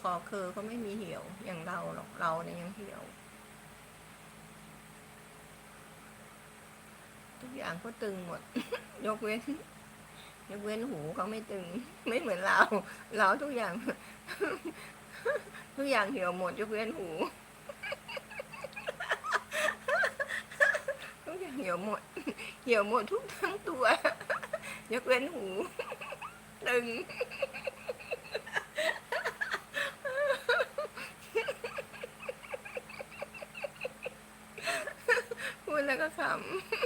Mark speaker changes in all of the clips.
Speaker 1: คอเคอเขาไม่มีเหี่ยวอย่างเราหรอกเราเนี่ยยังเหี่ยว ทุกอย่างเขาตึงหมด ยกเว้น ยกเว้นหูเขาไม่ตึง ไม่เหมือนเรา เราทุกอย่าง ทุกอย่างเหี่ยวหมด ยกเว้นหู ทุกอย่างเหี่ยวหมด เหี่ยวหมดทุกทั้งตัว ยกเว้นหู ตึง พูดแล้วก็ขำ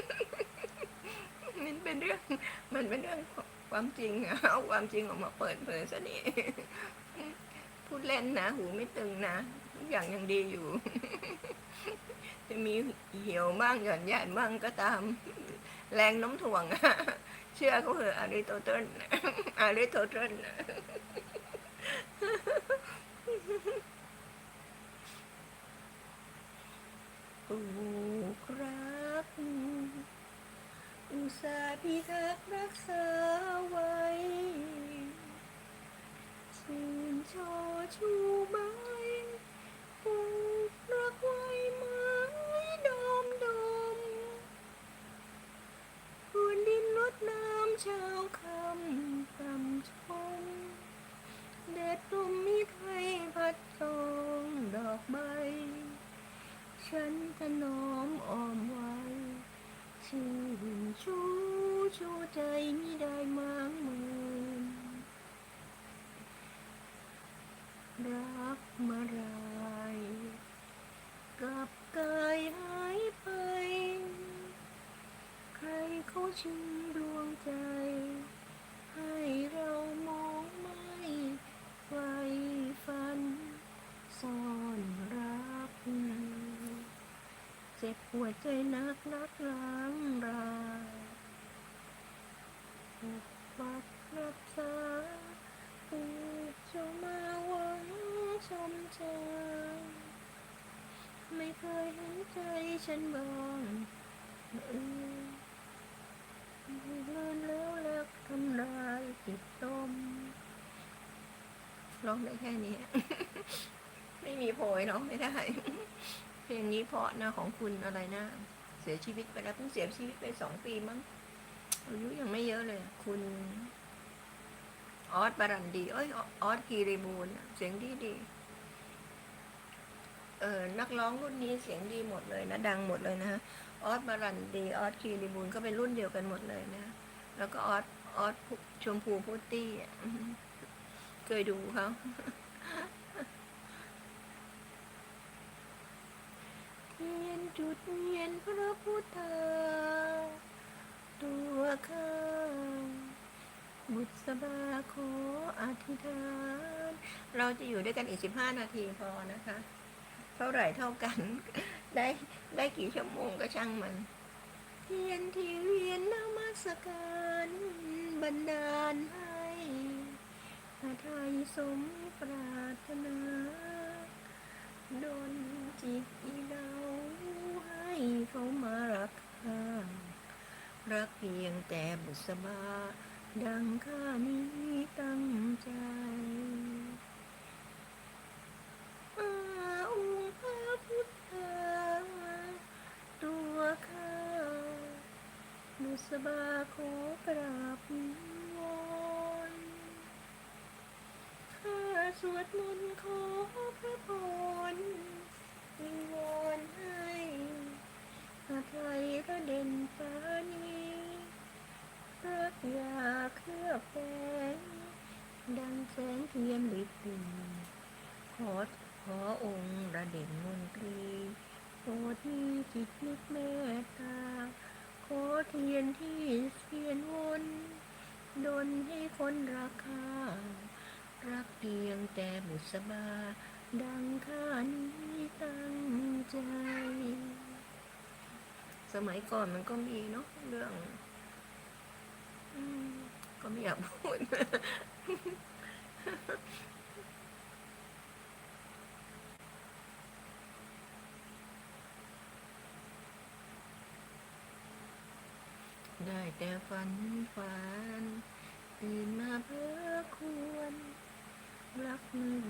Speaker 1: มันเป็นเรื่อง มันเป็นเรื่องของความจริงเอาความจริงออกมาเปิดเผยซะนี่พูดเล่นนะ หูไม่ตึงนะทุกอย่างยังดีอยู่ จะมีเหี่ยวบ้างหย่อนยานบ้างก็ตาม แรงน้มถ่วงเชื่อเขาเหอะอาริโตเติลอาริโตเติลผูกรัก อุตสาห์พิทักษ์รักษาไว้ ชื่นชอชูไม้ผูกรักไว้ไม้ดอมดมพื้นดินลดน้ำช้าคำกำชมแดดลมมีไทยพัดตองดอกใบ ฉันจะน้อมอ้อมไว้ ชื่นชูชูใจมิได้มางมินรักมาไรายกลับกายหายไป ใครเขาชิงดวงใจ ให้เรามองไม่ไฟฝัน ซ่อนรัก เจ็บปวดใจนักนักล้างรายปกปักรักษาผูกเจ้ามาหวังชมเชยไม่เคยเห็นใจฉันบ้างเออเลินแล้วแล้วทำลายติดต้มร้องได้แค่นี้ ไม่มีโพยเนาะไม่ได้ ลงนี้เพราะนะของคุณอะไรนะเสียชีวิตไปแล้วเพิ่งเสียชีวิตไปสองปีมั้งอายุยังไม่เยอะเลย คุณออสบารันดีเอ้ยออสคีรีบูลเสียงดีดีเออนักร้องรุ่นนี้เสียงดีหมดเลยนะ ดังหมดเลยนะฮะออสบารันดีออสคีรีบูลก็เป็นรุ่นเดียวกันหมดเลยนะ แล้วก็ออสออสชมพูพุตตี้เคยดูเขา เทียน จุดเวียนพระพุทธาตัวข้าบุษบาขออธิษฐาน เราจะอยู่ด้วยกันอีกสิบห้านาทีพอนะคะ เท่าไหร่เท่ากัน ได้ได้กี่ชั่วโมงก็ช่างมันเทียนที่เวียนนมัสการบันดาลให้พระไทยสมปรารถนาดนจิตอีเรา เขามารักข้ารักเพียงแต่บุษบา ดังข้านี้ตั้งใจอาองค์พระพุทธาตัวข้า บุษบาขอกราบวอนข้าสวดมนต์ขอพระพรวิงวอนให้หาไทยระเด่นฟ้านี้รักอยาเคลือบแฝงดัง แสงเทียนลิบลีขอขอองค์ระเด่นมนตรีโปรดมีจิตนึกเมตตา ขอเทียนที่เสียนวนดนให้คนรักข้ารักเพียงแต่บุษบา ดังข้านี้ตั้งใจ สมัยก่อนมันก็มีเนาะเรื่องก็ไม่อยากพูด ได้แต่ฝันฝันตื่นมาเพื่อควรรักมือ